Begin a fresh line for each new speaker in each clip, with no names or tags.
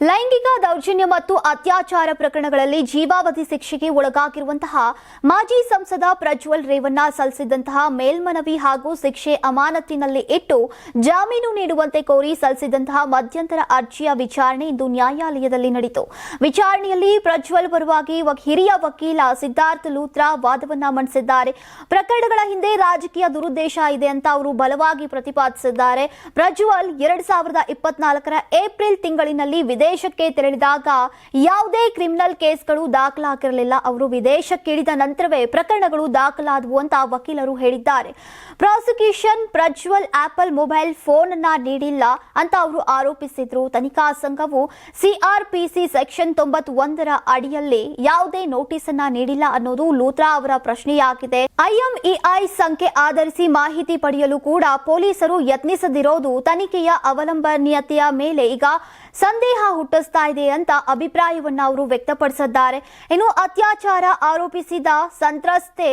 ಲೈಂಗಿಕ ದೌರ್ಜನ್ಯ ಮತ್ತು ಅತ್ಯಾಚಾರ ಪ್ರಕರಣಗಳಲ್ಲಿ ಜೀವಾವಧಿ ಶಿಕ್ಷೆಗೆ ಒಳಗಾಗಿರುವಂತಹ ಮಾಜಿ ಸಂಸದ ಪ್ರಜ್ವಲ್ ರೇವಣ್ಣ ಸಲ್ಲಿಸಿದಂತಹ ಮೇಲ್ಮನವಿ ಹಾಗೂ ಶಿಕ್ಷೆ ಅಮಾನತಿನಲ್ಲಿ ಇಟ್ಟು ಜಾಮೀನು ನೀಡುವಂತೆ ಕೋರಿ ಸಲ್ಲಿಸಿದಂತಹ ಮಧ್ಯಂತರ ಅರ್ಜಿಯ ವಿಚಾರಣೆ ಇಂದು ನ್ಯಾಯಾಲಯದಲ್ಲಿ ನಡೆಯಿತು. ವಿಚಾರಣೆಯಲ್ಲಿ ಪ್ರಜ್ವಲ್ ಪರವಾಗಿ ಹಿರಿಯ ವಕೀಲ ಸಿದ್ಧಾರ್ಥ್ ಲೂತ್ರಾ ವಾದವನ್ನ ಮಂಡಿಸಿದ್ದಾರೆ. ಪ್ರಕರಣಗಳ ಹಿಂದೆ ರಾಜಕೀಯ ದುರುದ್ದೇಶ ಇದೆ ಅಂತ ಅವರು ಬಲವಾಗಿ ಪ್ರತಿಪಾದಿಸಿದ್ದಾರೆ. ಪ್ರಜ್ವಲ್ ಎರಡ್ ಸಾವಿರದ ಇಪ್ಪತ್ನಾಲ್ಕರ ಏಪ್ರಿಲ್ ತಿಂಗಳಿನಲ್ಲಿ ವಿದೇಶಕ್ಕೆ ತೆರಳಿದಾಗ ಯಾವುದೇ ಕ್ರಿಮಿನಲ್ ಕೇಸ್ಗಳು ದಾಖಲಾಗಿರಲಿಲ್ಲ. ಅವರು ವಿದೇಶಕ್ಕೆ ಇಳಿದ ನಂತರವೇ ಪ್ರಕರಣಗಳು ದಾಖಲಾದವು ಅಂತ ವಕೀಲರು ಹೇಳಿದ್ದಾರೆ. Prosecution Prajwal Apple mobile phone ಅನ್ನ ನೀಡಿಲ್ಲ ಅಂತ ಅವರು ಆರೋಪಿಸಿದ್ರು. ತನಿಖಾ ಸಂಘವು ಸಿಆರ್ಪಿಸಿ ಸೆಕ್ಷನ್ ತೊಂಬತ್ತೊಂದರ ಅಡಿಯಲ್ಲಿ ಯಾವುದೇ ನೋಟಿಸ್ ಅನ್ನ ನೀಡಿಲ್ಲ ಅನ್ನೋದು ಲೂತ್ರಾ ಅವರ ಪ್ರಶ್ನೆಯಾಗಿದೆ. ಐಎಂಇಐ ಸಂಖ್ಯೆ ಆಧರಿಸಿ ಮಾಹಿತಿ ಪಡೆಯಲು ಕೂಡ ಪೊಲೀಸರು ಯತ್ನಿಸದಿರೋದು ತನಿಖೆಯ ಅವಲಂಬನೀಯತೆಯ ಮೇಲೆ ಈಗ ಸಂದೇಹ ಹುಟ್ಟಿಸ್ತಾ ಇದೆ ಅಂತ ಅಭಿಪ್ರಾಯವನ್ನು ಅವರು ವ್ಯಕ್ತಪಡಿಸಿದ್ದಾರೆ. ಇನ್ನು ಅತ್ಯಾಚಾರ ಆರೋಪಿಸಿದ ಸಂತ್ರಸ್ತೆ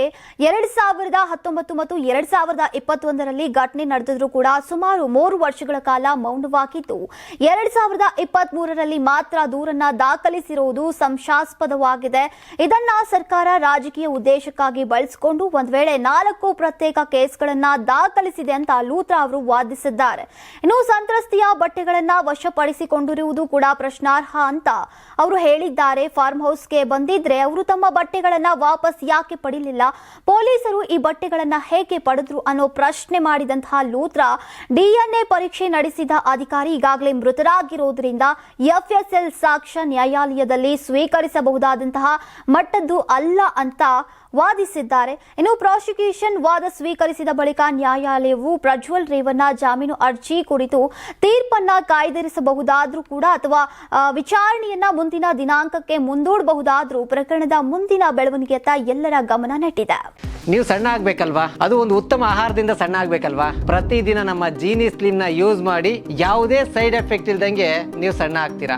ಎರಡ್ ಸಾವಿರದ ಹತ್ತೊಂಬತ್ತು ಮತ್ತು ಎರಡ್ ಸಾವಿರದ ಇಪ್ಪತ್ತೊಂದರಲ್ಲಿ ಘಟನೆ ನಡೆದಿದ್ರು ಕೂಡ ಸುಮಾರು ಮೂರು ವರ್ಷಗಳ ಕಾಲ ಮೌನವಾಗಿದ್ದು, ಎರಡ್ ಸಾವಿರದ ಇಪ್ಪತ್ತ್ ಮೂರರಲ್ಲಿ ಮಾತ್ರ ದೂರನ್ನ ದಾಖಲಿಸಿರುವುದು ಸಂಶಾಸ್ಪದವಾಗಿದೆ ಇದನ್ನ ಸರ್ಕಾರ ರಾಜಕೀಯ ಉದ್ದೇಶಕ್ಕಾಗಿ ಬಳಸಿಕೊಂಡು ಒಂದ್ ವೇಳೆ ನಾಲ್ಕು ಪ್ರತ್ಯೇಕ ಕೇಸ್ಗಳನ್ನ ದಾಖಲಿಸಿದೆ ಅಂತ ಲೂತ್ರಾ ಅವರು ವಾದಿಸಿದ್ದಾರೆ. ಇನ್ನು ಸಂತ್ರಸ್ತೆಯ ಬಟ್ಟೆಗಳನ್ನ ವಶಪಡಿಸಿಕೊಂಡಿರುವುದು ಕೂಡ ಪ್ರಶ್ನಾರ್ಹ ಅಂತ ಅವರು ಹೇಳಿದ್ದಾರೆ. ಫಾರ್ಮ್ ಹೌಸ್ಗೆ ಬಂದಿದ್ರೆ ಅವರು ತಮ್ಮ ಬಟ್ಟೆಗಳನ್ನ ವಾಪಸ್ ಯಾಕೆ ಪಡಿಲಿಲ್ಲ? ಪೊಲೀಸರು ಈ ಬಟ್ಟೆಗಳನ್ನ ಹೇಗೆ ಪಡೆದ್ರು ಅನ್ನೋ ಪ್ರಶ್ನೆ ಮಾಡಿದಂತಹ ಲೂತ್ರಾ ಡಿಎನ್ಎ ಪರೀಕ್ಷೆ ನಡೆಸಿದ ಅಧಿಕಾರಿ ಈಗಾಗಲೇ ಮೃತರಾಗಿರೋದ್ರಿಂದ ಎಫ್ಎಸ್ಎಲ್ ಸಾಕ್ಷ್ಯ ನ್ಯಾಯಾಲಯದಲ್ಲಿ ಸ್ವೀಕರಿಸಬಹುದಾದಂತಹ ಮಟ್ಟದ್ದು ಅಲ್ಲ ಅಂತ ವಾದಿಸಿದ್ದಾರೆ. ಇನ್ನು ಪ್ರಾಸಿಕ್ಯೂಷನ್ ವಾದ ಸ್ವೀಕರಿಸಿದ ಬಳಿಕ ನ್ಯಾಯಾಲಯವು ಪ್ರಜ್ವಲ್ ರೇವಣ್ಣ ಜಾಮೀನು ಅರ್ಜಿ ಕುರಿತು ತೀರ್ಪನ್ನ ಕಾಯ್ದಿರಿಸಬಹುದಾದ್ರೂ ಕೂಡ ಅಥವಾ ವಿಚಾರಣೆಯನ್ನ ಮುಂದಿನ ದಿನಾಂಕಕ್ಕೆ ಮುಂದೂಡಬಹುದಾದ್ರೂ ಪ್ರಕರಣದ ಮುಂದಿನ ಬೆಳವಣಿಗೆಯತ್ತ ಎಲ್ಲರ ಗಮನ ನೆಟ್ಟಿದೆ.
ನೀವು ಸಣ್ಣ ಆಗ್ಬೇಕಲ್ವಾ? ಅದು ಒಂದು ಉತ್ತಮ ಆಹಾರದಿಂದ ಸಣ್ಣ ಆಗ್ಬೇಕಲ್ವಾ? ಪ್ರತಿದಿನ ನಮ್ಮ ಜೀನಿ ಸ್ಲಿಮ್ನ ಯೂಸ್ ಮಾಡಿ ಯಾವುದೇ ಸೈಡ್ ಎಫೆಕ್ಟ್ ಇಲ್ದಂಗೆ ನೀವು ಸಣ್ಣ ಆಗ್ತೀರಾ?